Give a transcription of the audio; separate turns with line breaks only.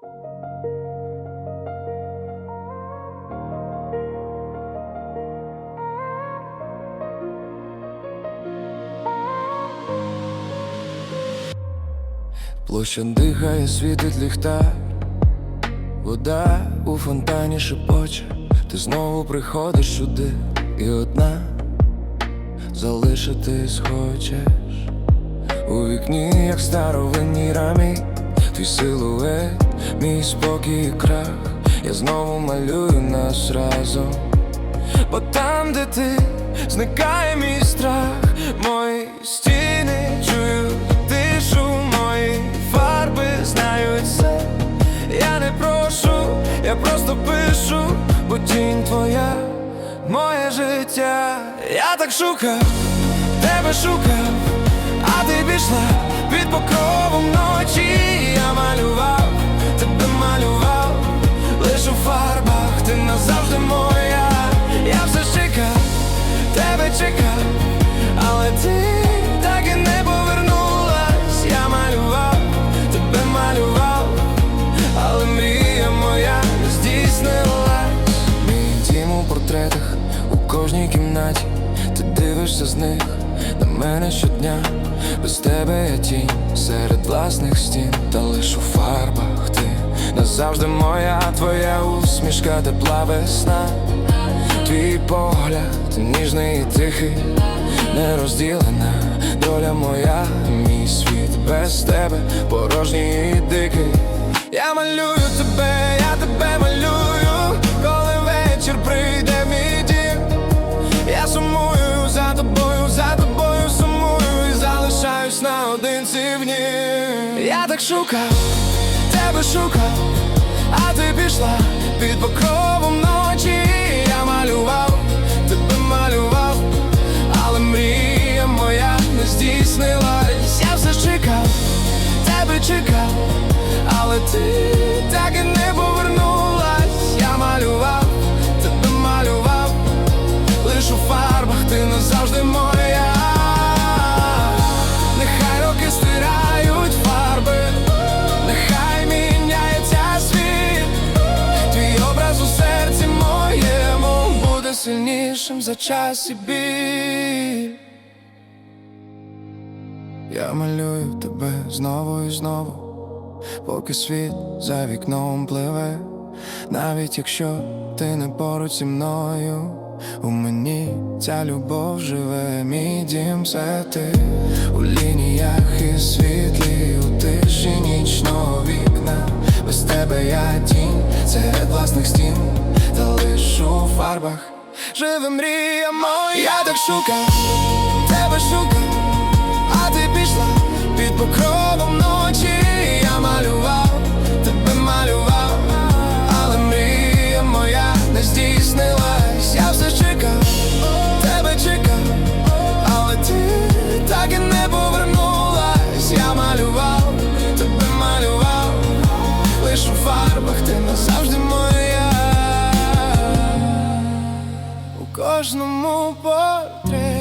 Площа дихає, світить ліхтар. Вода у фонтані шепоче. Ти знову приходиш сюди і одна Залишитись хочеш. У вікні, як старовинній рамі Твій силует, мій спокій і крах. Я знову малюю нас разом. Бо там, де ти, зникає мій страх. Мої стіни чують тишу, мої фарби знають все. Я не прошу, я просто пишу, бо тінь твоя, моє життя. Я так шукав, тебе шукав, дивишся з них на мене щодня. Без тебе я тінь серед власних стін Та лиш у фарбах ти. Назавжди моя твоя усмішка, тепла весна. Твій погляд ніжний і тихий, нерозділена доля моя, мій світ без тебе порожній і дикий. Я малюю Я так шукав, тебе шукав, а ти пішла під покровом ночі. Я малював, тебе малював, але мрія моя не здійснилась. Я все чекав, тебе чекав, але ти так і не повернулась. Сильнішим за час і біль. Я малюю тебе знову і знову, поки світ за вікном пливе, навіть якщо ти не поруч зі мною, у мені ця любов живе, мій дім це ти у лініях і світлі, у тиші нічного вікна. Без тебе я тінь серед власних стін, та лиш у фарбах живе мрія моя. Я так шукав, тебе шукав. А ти пішла під покровом кожному портрет.